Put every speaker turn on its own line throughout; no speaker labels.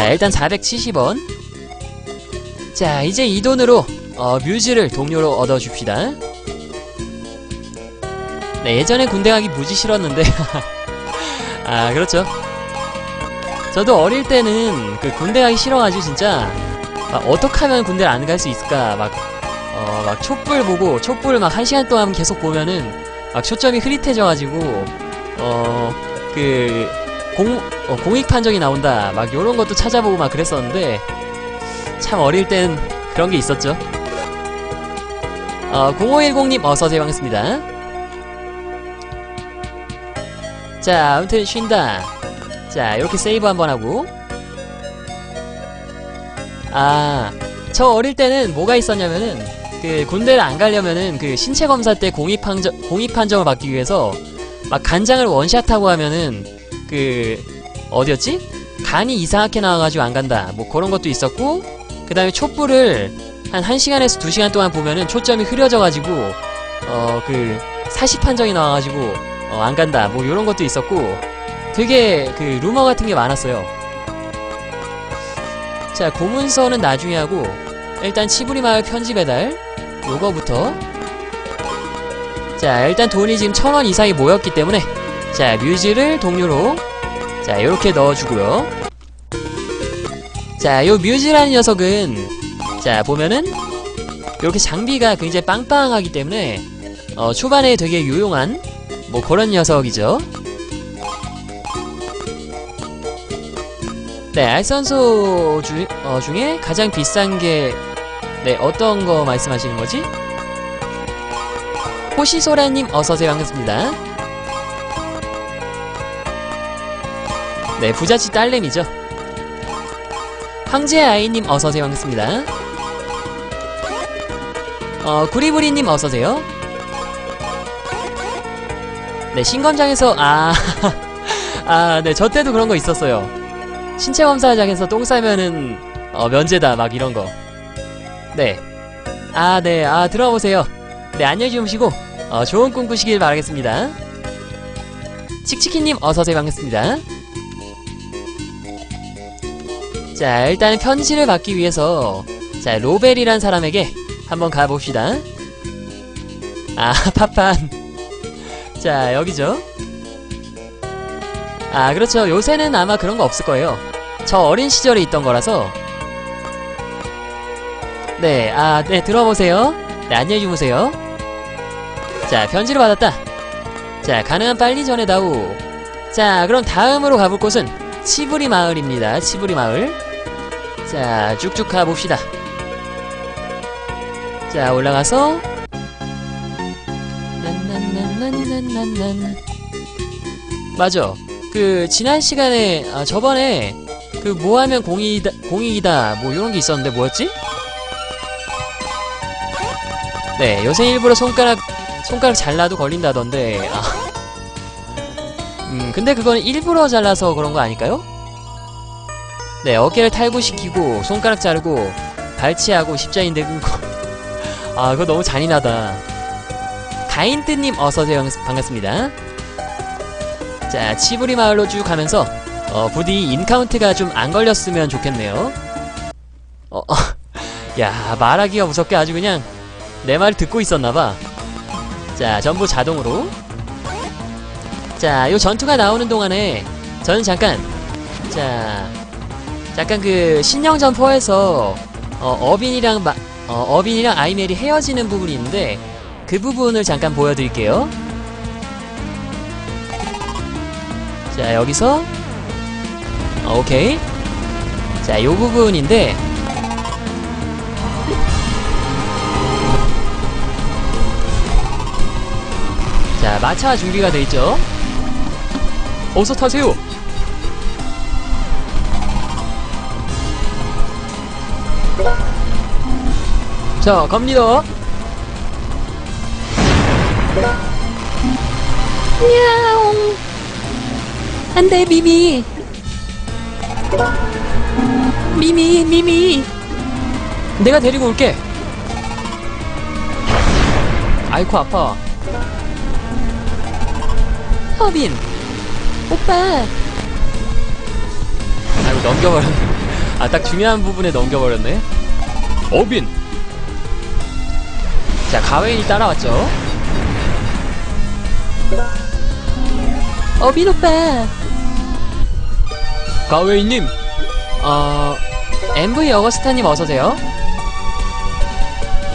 자 일단 470원. 자 이제 이 돈으로 어, 뮤즈를 동료로 얻어줍시다. 네 예전에 군대 가기 무지 싫었는데. 아 그렇죠. 저도 어릴 때는 그 군대 가기 싫어가지고 진짜 막 어떻게 하면 군대를 안 갈 수 있을까? 막 어, 막 촛불 보고 촛불 막 한 시간 동안 계속 보면은 막 초점이 흐릿해져가지고 어 그 공 어, 공익 판정이 나온다 막 요런 것도 찾아보고 막 그랬었는데 참 어릴 땐 그런 게 있었죠. 어 0510님 어서 오세요 반갑습니다. 자 아무튼 쉰다. 자 이렇게 세이브 한번 하고 아 저 어릴 때는 뭐가 있었냐면은 그 군대를 안 가려면은 그 신체 검사 때 공익 판정 공익 판정을 받기 위해서 막 간장을 원샷하고 하면은 그 어디였지? 간이 이상하게 나와가지고 안 간다. 뭐 그런 것도 있었고 그 다음에 촛불을 한 1시간에서 2시간 동안 보면은 초점이 흐려져가지고 어 그 사시 판정이 나와가지고 어, 안 간다. 뭐 이런 것도 있었고 되게 그 루머 같은 게 많았어요. 자 고문서는 나중에 하고 일단 치부리 마을 편지 배달 요거부터 자 일단 돈이 지금 천 원 이상이 모였기 때문에 자 뮤즈를 동료로. 자 요렇게 넣어주고요. 자요 뮤즈라는 녀석은 자 보면은 요렇게 장비가 굉장히 빵빵하기 때문에 어 초반에 되게 유용한 뭐 그런 녀석이죠. 네 알선소 주, 어, 중에 가장 비싼 게 네, 어떤 거 말씀하시는 거지? 호시소라님 어서오세요. 반갑습니다 네 부잣집 딸내미죠 황제 아이님 어서오세요 반갑습니다 어 구리부리님 어서오세요 네 신검장에서 아... 아, 네, 저 때도 그런 거 있었어요. 신체 검사장에서 똥 싸면은, 어, 면제다, 막 이런 거. 네. 아, 네, 아, 들어와 보세요. 네, 안녕히 주무시고, 어, 좋은 꿈 꾸시길 바라겠습니다. 칙치키님, 어서오세요, 반갑습니다. 자, 일단 편지를 받기 위해서, 자, 로벨이란 사람에게 한번 가봅시다. 아, 파판. 자, 여기죠. 아, 그렇죠. 요새는 아마 그런 거 없을 거예요. 저 어린 시절에 있던 거라서. 네, 아, 네, 들어보세요. 네, 안녕히 주무세요. 자, 편지를 받았다. 자, 가능한 빨리 전해다오. 자, 그럼 다음으로 가볼 곳은 치부리 마을입니다. 치부리 마을. 자, 쭉쭉 가봅시다. 자, 올라가서. 난난난난난난난. 맞아. 그 지난 시간에 아, 저번에 그 뭐하면 공익이다 공익이다 뭐 이런 게 있었는데 뭐였지? 네 요새 일부러 손가락 손가락 잘라도 걸린다던데 아. 음 근데 그거는 일부러 잘라서 그런 거 아닐까요? 네 어깨를 탈구시키고 손가락 자르고 발치하고 십자인대 끊고 아 그거 너무 잔인하다 가인뜨님 어서오세요 반갑습니다 자, 치부리 마을로 쭉 가면서 어, 부디 인카운트가 좀 안 걸렸으면 좋겠네요. 어, 어, 야, 말하기가 무섭게 아주 그냥 내 말 듣고 있었나봐. 자, 전부 자동으로. 자, 요 전투가 나오는 동안에 저는 잠깐, 자, 잠깐 그 신령전포에서 어, 어빈이랑 마, 어, 어빈이랑 아이멜이 헤어지는 부분이 있는데 그 부분을 잠깐 보여드릴게요. 자 여기서. 어, 오케이. 자 요 부분인데. 자 마차 준비가 돼 있죠? 어서 타세요 자 갑니다
야옹 안돼 미미 미미 미미
내가 데리고 올게. 아이코 아파.
허빈 오빠
아이고 넘겨버렸네. 아, 딱 중요한 부분에 넘겨버렸네. 어빈! 자, 가웨인이 따라왔죠.
어빈 오빠.
가웨인님, 어, MV 어거스타님 어서오세요.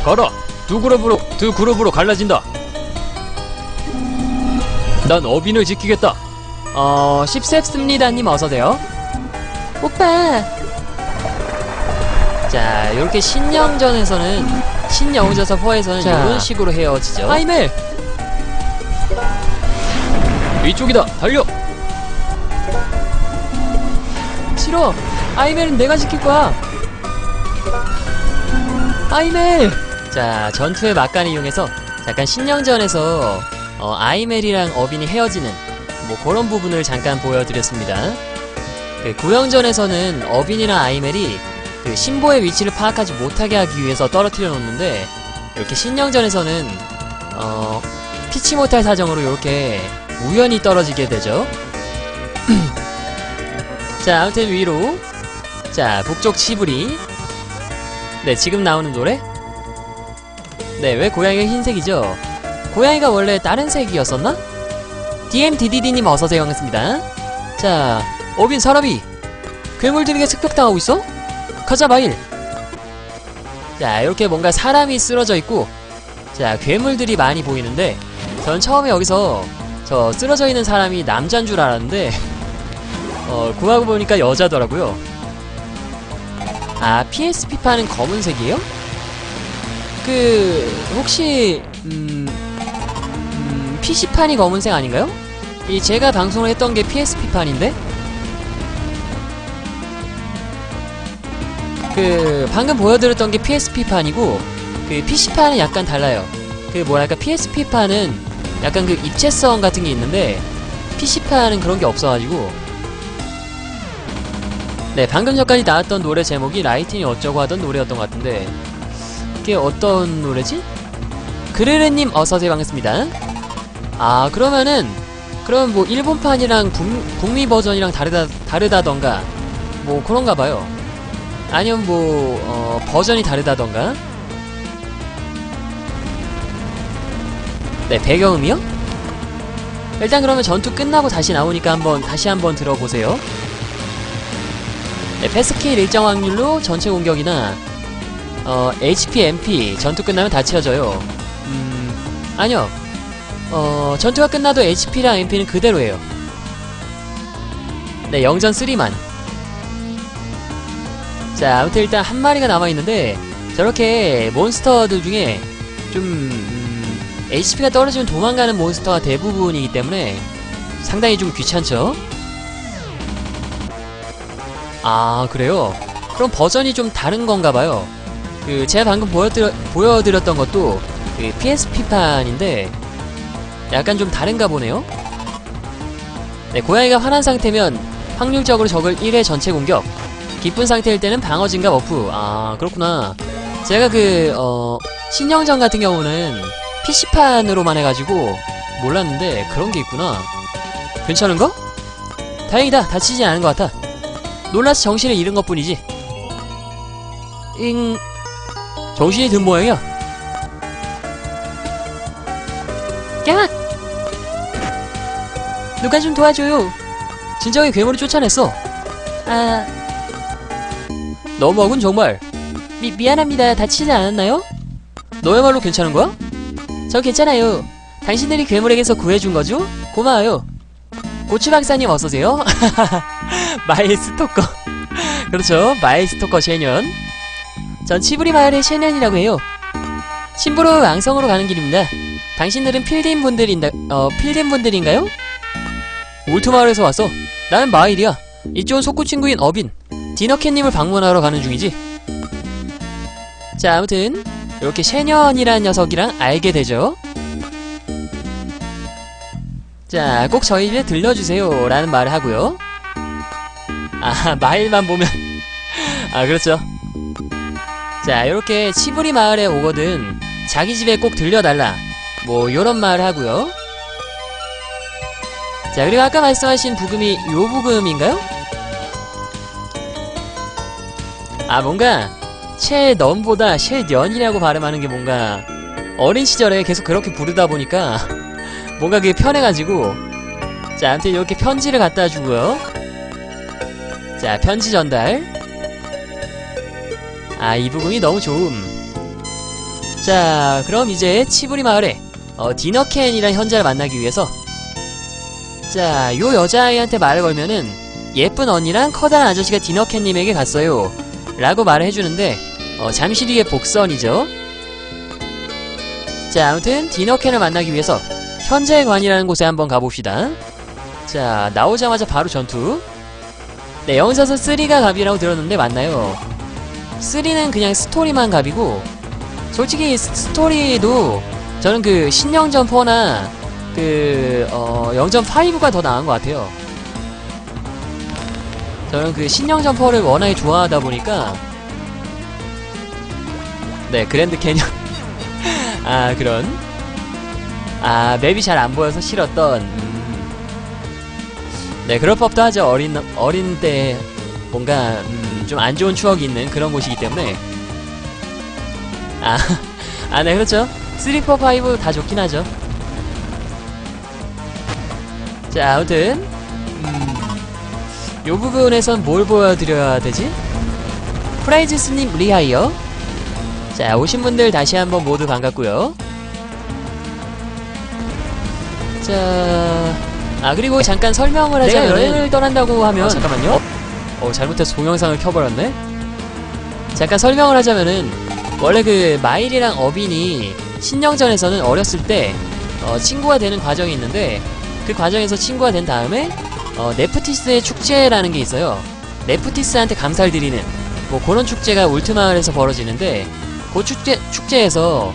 가라! 두 그룹으로, 두 그룹으로 갈라진다. 난 어빈을 지키겠다. 어, 십셉습니다님 어서오세요.
오빠.
자, 이렇게 신영전에서는 신영우저서 4에서는
자.
이런 식으로 헤어지죠.
아이멜.
이쪽이다. 달려.
싫어. 아이멜은 내가 지킬 거야. 아이멜.
자, 전투의 막간을 이용해서 잠깐 신영전에서 어, 아이멜이랑 어빈이 헤어지는 뭐 그런 부분을 잠깐 보여드렸습니다. 그 구영전에서는 어빈이랑 아이멜이 그 신보의 위치를 파악하지 못하게 하기 위해서 떨어뜨려 놓는데 이렇게 신영전에서는 어, 피치 못할 사정으로 이렇게 우연히 떨어지게 되죠. 자, 아무튼 위로 자, 북쪽 치부리 네, 지금 나오는 노래 네, 왜 고양이가 흰색이죠? 고양이가 원래 다른 색이었었나? DMDDD님 어서오세요 반갑습니다. 자, 어빈 사람이 괴물들에게 습격당하고 있어? 마일. 자, 이렇게 뭔가 사람이 쓰러져 있고, 자, 괴물들이 많이 보이는데, 전 처음에 여기서 저 쓰러져 있는 사람이 남자인 줄 알았는데, 어, 구하고 보니까 여자더라고요. 아, PSP판은 검은색이에요? 그 혹시 음, 음 PC판이 검은색 아닌가요? 이 제가 방송을 했던 게 PSP판인데 그 방금 보여드렸던 게 PSP판이고 그 PC판은 약간 달라요. 그 뭐랄까 PSP판은 약간 그 입체성 같은 게 있는데 PC판은 그런 게 없어가지고 네 방금 전까지 나왔던 노래 제목이 라이틴이 어쩌고 하던 노래였던 것 같은데 이게 어떤 노래지? 그르르님 어서오세요 반갑습니다 아 그러면은 그럼 뭐 일본판이랑 북, 북미 버전이랑 다르다, 다르다던가 뭐 그런가봐요 아니면 뭐 어, 버전이 다르다던가 네 배경음이요? 일단 그러면 전투 끝나고 다시 나오니까 한번 다시 한번 들어보세요 네, 패스킬 일정 확률로 전체 공격이나 어, HP, MP 전투 끝나면 다 채워져요. 음, 아니요. 어, 전투가 끝나도 HP랑 MP는 그대로예요. 네, 영전 3만. 자, 아무튼 일단 한 마리가 남아있는데, 저렇게 몬스터들 중에 좀, 음, HP가 떨어지면 도망가는 몬스터가 대부분이기 때문에 상당히 좀 귀찮죠? 아, 그래요? 그럼 버전이 좀 다른 건가 봐요. 그 제가 방금 보여드려, 보여드렸던 것도 그 PSP판인데 약간 좀 다른가 보네요. 네, 고양이가 화난 상태면 확률적으로 적을 1회 전체 공격 기쁜 상태일 때는 방어 증가 버프 아 그렇구나 제가 그 어, 신영전 같은 경우는 PC판으로만 해가지고 몰랐는데 그런 게 있구나 괜찮은가? 다행이다 다치지 않은 것 같아 놀라서 정신을 잃은 것 뿐이지 잉 정신이 든 모양이야.
야. 누가 좀 도와줘요.
진정의 괴물을 쫓아냈어.
아,
너무하군 정말.
미, 미안합니다. 다치지 않았나요?
너야말로 괜찮은 거야?
저 괜찮아요. 당신들이 괴물에게서 구해준 거죠? 고마워요.
고추 박사님 어서오세요. 마일 스토커. 그렇죠. 마일 스토커 셰년.
전 치부리 마을의 셰년이라고 해요. 신부로 왕성으로 가는 길입니다. 당신들은 필드인 분들인다, 어, 필드인 분들인가요?
울트 마을에서 왔어. 나는 마일이야. 이쪽은 속구 친구인 어빈. 디너캣님을 방문하러 가는 중이지.
자, 아무튼
이렇게 셰년이라는 녀석이랑 알게 되죠. 자, 꼭 저희 집에 들려주세요. 라는 말을 하고요. 아, 마일만 보면. 아, 그렇죠. 자, 이렇게 치부리 마을에 오거든 자기 집에 꼭 들려달라. 뭐, 요런 말을 하고요. 자, 그리고 아까 말씀하신 부금이 요 부금인가요? 아 뭔가 셰넌보다 셰년이라고 발음하는 게 뭔가 어린 시절에 계속 그렇게 부르다 보니까 뭔가 그게 편해가지고. 자 아무튼 이렇게 편지를 갖다 주고요. 자 편지 전달. 아 이 부분이 너무 좋음. 자 그럼 이제 치부리 마을에 어, 디너캔이란 현자를 만나기 위해서 자 요 여자아이한테 말을 걸면은 예쁜 언니랑 커다란 아저씨가 디너캔님에게 갔어요 라고 말을 해주는데 어, 잠시 뒤에 복선이죠. 자 아무튼 디너캔을 만나기 위해서 현재의 관이라는 곳에 한번 가봅시다. 자 나오자마자 바로 전투. 네 영사서 3가 갑이라고 들었는데 맞나요? 3는 그냥 스토리만 갑이고 솔직히 스- 스토리도 저는 그 신영전 4나 그 어, 영전 5가 더 나은 것 같아요 저는 그 신영전 4를 워낙에 좋아하다 보니까 네 그랜드 캐년 아 그런 아 맵이 잘 안 보여서 싫었던 음. 네 그럴 법도 하죠 어린 어린 때 뭔가 음, 좀 안 좋은 추억이 있는 그런 곳이기 때문에 아 아, 네, 그렇죠. 3, 4, 5 다 좋긴 하죠. 자, 아무튼, 음, 요 부분에선 뭘 보여드려야 되지? 프라이즈 스님 리하이어. 자, 오신 분들 다시 한번 모두 반갑고요 자, 아, 그리고 잠깐 설명을 하자면. 내가 여행을 떠난다고 하면.
어,
잠깐만요. 어, 어, 잘못해서 동영상을 켜버렸네? 잠깐 설명을 하자면은, 원래 그 마일이랑 어빈이 신영전에서는 어렸을 때 어, 친구가 되는 과정이 있는데 그 과정에서 친구가 된 다음에 어, 네프티스의 축제라는 게 있어요. 네프티스한테 감사를 드리는 뭐 그런 축제가 울트마을에서 벌어지는데 그 축제 축제에서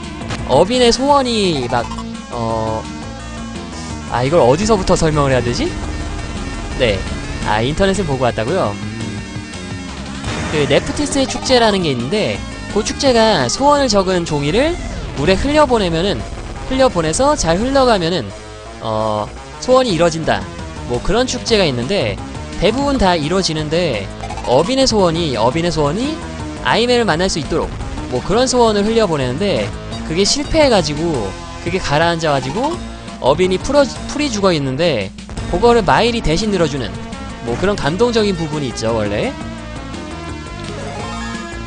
어빈의 소원이 막 어. 아 이걸 어디서부터 설명을 해야 되지? 네. 아 인터넷을 보고 왔다고요. 그 네프티스의 축제라는 게 있는데 그 축제가 소원을 적은 종이를 물에 흘려보내면은 흘려보내서 잘 흘러가면은 어 소원이 이뤄진다 뭐 그런 축제가 있는데 대부분 다 이루어지는데 어빈의 소원이 어빈의 소원이 아이멜을 만날 수 있도록 뭐 그런 소원을 흘려보내는데 그게 실패해가지고 그게 가라앉아가지고 어빈이 풀어 풀이 죽어 있는데 그거를 마일이 대신 들어주는 뭐 그런 감동적인 부분이 있죠 원래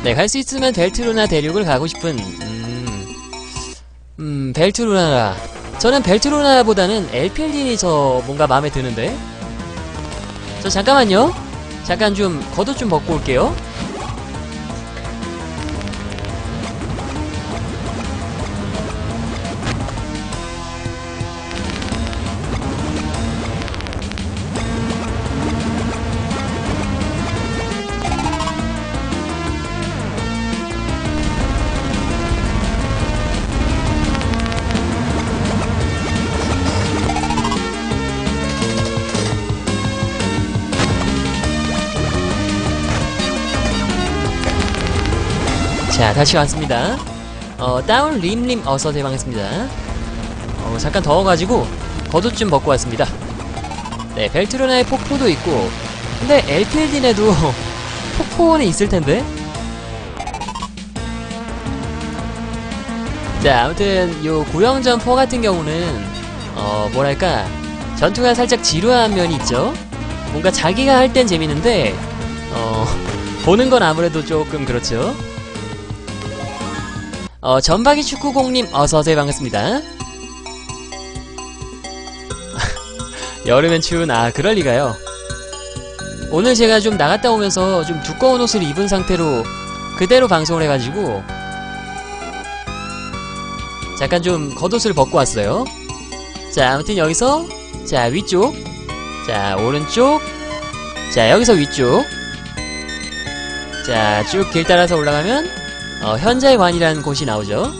네, 갈 수 있으면 벨트루나 대륙을 가고 싶은, 음, 음, 벨트루나라. 저는 벨트루나보다는 엘필린이 저 뭔가 마음에 드는데? 저 잠깐만요. 잠깐 좀 겉옷 좀 벗고 올게요. 다시 왔습니다. 어, 다운 림림 어서 대방했습니다. 어, 잠깐 더워가지고 겉옷 좀 벗고 왔습니다. 네, 벨트루나의 폭포도 있고, 근데 엘필딘에도 폭포는 있을 텐데. 자, 아무튼 요 구영전 4 같은 경우는 어, 뭐랄까 전투가 살짝 지루한 면이 있죠. 뭔가 자기가 할 땐 재밌는데 어, 보는 건 아무래도 조금 그렇죠. 어, 전박이 축구공님 어서오세요. 반갑습니다. 여름엔 추운 아 그럴리가요. 오늘 제가 좀 나갔다 오면서 좀 두꺼운 옷을 입은 상태로 그대로 방송을 해가지고 잠깐 좀 겉옷을 벗고 왔어요. 자 아무튼 여기서 자 위쪽. 자 오른쪽. 자 여기서 위쪽. 자 쭉 길 따라서 올라가면 어, 현자의 관이라는 곳이 나오죠.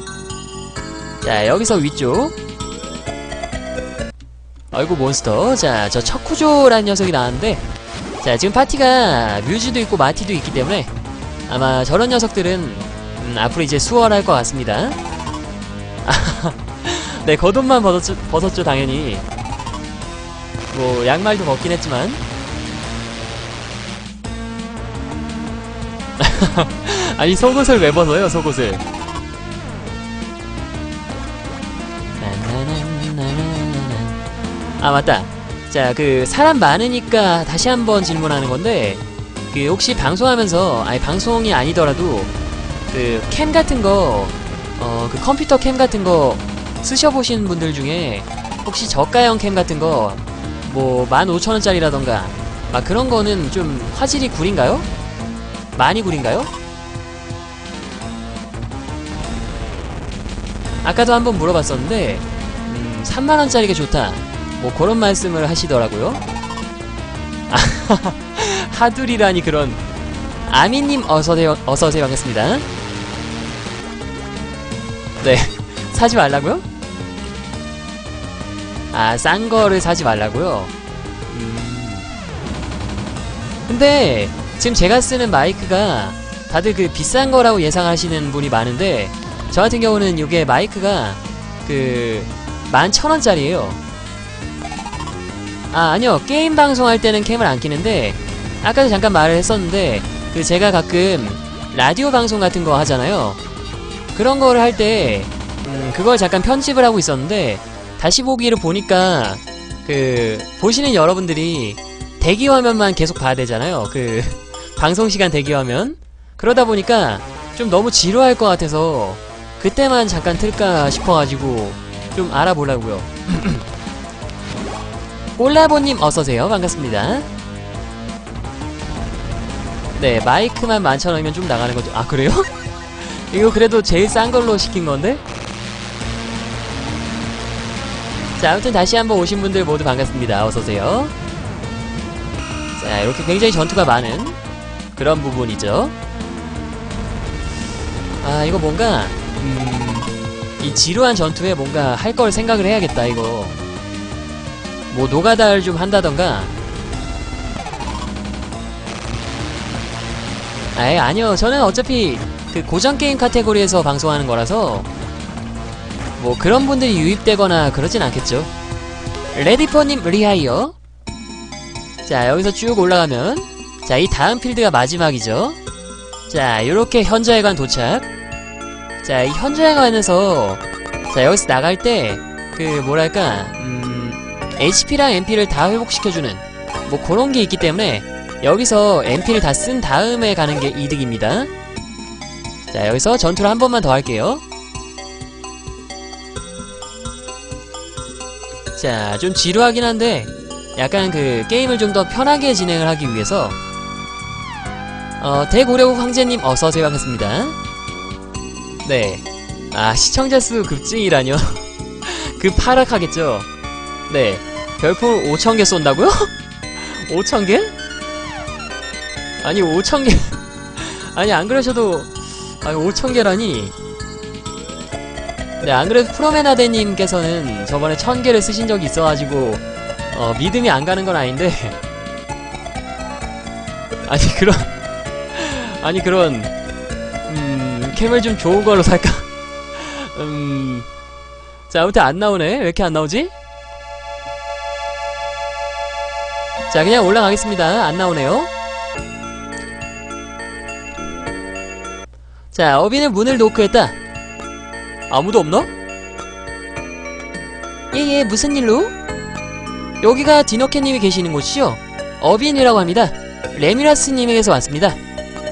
자, 여기서 위쪽. 아이고, 몬스터. 자, 저 척쿠조라는 녀석이 나왔는데, 자, 지금 파티가 뮤즈도 있고 마티도 있기 때문에, 아마 저런 녀석들은, 음, 앞으로 이제 수월할 것 같습니다. 네, 겉옷만 벗었죠, 벗었죠, 당연히. 뭐, 양말도 벗긴 했지만. 아니 속옷을 왜 벗어요 속옷을 아 맞다 자 그 사람 많으니까 다시 한번 질문하는 건데 그 혹시 방송하면서 아니 방송이 아니더라도 그 캠 같은 거 어 그 컴퓨터 캠 같은 거 쓰셔보신 분들 중에 혹시 저가형 캠 같은 거 뭐 15,000원짜리라던가 막 그런 거는 좀 화질이 구린가요? 많이 구린가요? 아까도 한번 물어봤었는데 음, 3만원짜리가 좋다 뭐 그런 말씀을 하시더라고요 아, 하둘이라니 그런 아미님 어서오세요 어서오세요 반갑습니다 네 사지 말라고요? 아 싼 거를 사지 말라고요? 음. 근데 지금 제가 쓰는 마이크가 다들 그 비싼 거라고 예상하시는 분이 많은데 저 같은 경우는 이게 마이크가 그 11,000원짜리예요. 아 아니요. 게임 방송할 때는 캠을 안 끼는데 아까도 잠깐 말을 했었는데 그 제가 가끔 라디오 방송 같은 거 하잖아요. 그런 거를 할때 음, 그걸 잠깐 편집을 하고 있었는데 다시 보기를 보니까 그 보시는 여러분들이 대기 화면만 계속 봐야 되잖아요. 그 방송 시간 대기 화면. 그러다 보니까 좀 너무 지루할 것 같아서 그때만 잠깐 틀까 싶어가지고 좀 알아보려고요. 꼴라보님 어서오세요. 반갑습니다. 네 마이크만 만천원이면 좀 나가는 거죠. 아 그래요? 이거 그래도 제일 싼 걸로 시킨 건데? 자 아무튼 다시 한번 오신 분들 모두 반갑습니다. 어서오세요. 자 이렇게 굉장히 전투가 많은 그런 부분이죠. 아 이거 뭔가 음, 이 지루한 전투에 뭔가 할 걸 생각을 해야겠다 이거. 뭐 노가다를 좀 한다던가. 아예 아니요. 저는 어차피 그 고전 게임 카테고리에서 방송하는 거라서 뭐 그런 분들이 유입되거나 그러진 않겠죠. 레디퍼님 리하이어. 자 여기서 쭉 올라가면 자 이 다음 필드가 마지막이죠. 자 요렇게 현저해관 도착 자이 현저해관에서 자 여기서 나갈 때 그 뭐랄까 음 HP랑 MP를 다 회복시켜주는 뭐 그런 게 있기 때문에 여기서 MP를 다 쓴 다음에 가는 게 이득입니다. 자 여기서 전투를 한 번만 더 할게요. 자 좀 지루하긴 한데 약간 그 게임을 좀 더 편하게 진행을 하기 위해서 어 대고려국 황제님 어서오세요 반갑습니다 네 아 시청자 수 급증이라뇨? 급하락하겠죠? 네. 별풍 5천개 쏜다고요? 5천개? 아니 5천개. 아니 안 그러셔도 아니 5천개라니? 네 안 그래도 프로메나데님께서는 저번에 1000개를 쓰신 적이 있어가지고 어 믿음이 안 가는 건 아닌데. 아니 그런 아니 그런 음 캠을 좀 좋은 걸로 살까? 음 자 아무튼 안 나오네. 왜 이렇게 안 나오지? 자 그냥 올라가겠습니다. 안 나오네요. 자 어빈은 문을 노크했다. 아무도 없나? 예예 무슨 일로? 여기가 디너캣님이 계시는 곳이죠? 어빈이라고 합니다. 레미라스님에게서 왔습니다.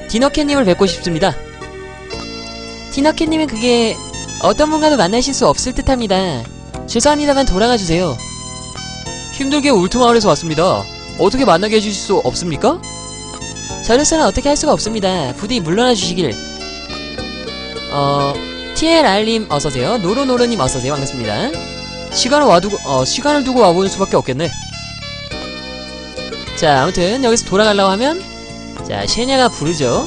디너캣님을 뵙고 싶습니다 디너캣님은 그게 어떤 분과도 만나실 수 없을 듯합니다. 죄송합니다만 돌아가주세요. 힘들게 울트마을에서 왔습니다. 어떻게 만나게 해주실 수 없습니까? 저로서는 어떻게 할 수가 없습니다. 부디 물러나 주시길. 어... TLR님 어서오세요. 노로노로님 어서오세요. 반갑습니다. 시간을 와두고 어 시간을 두고 와보는 수밖에 없겠네. 자 아무튼 여기서 돌아가려고 하면 자 셰냐가 부르죠.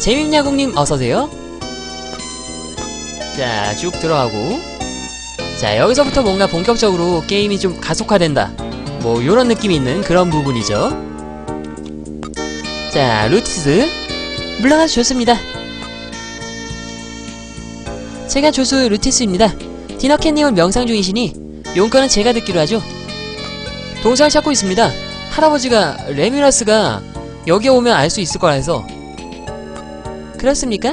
재밌냐국님 어서오세요 자 쭉 들어가고. 자 여기서부터 뭔가 본격적으로 게임이 좀 가속화된다. 뭐 요런 느낌이 있는 그런 부분이죠. 자 루티스. 물러가서 좋습니다. 제가 조수 루티스입니다. 디너캣님은 명상 중이시니 용건은 제가 듣기로 하죠. 동상을 찾고 있습니다. 할아버지가 레뮤라스가 여기에 오면 알 수 있을 거라 해서.
그렇습니까?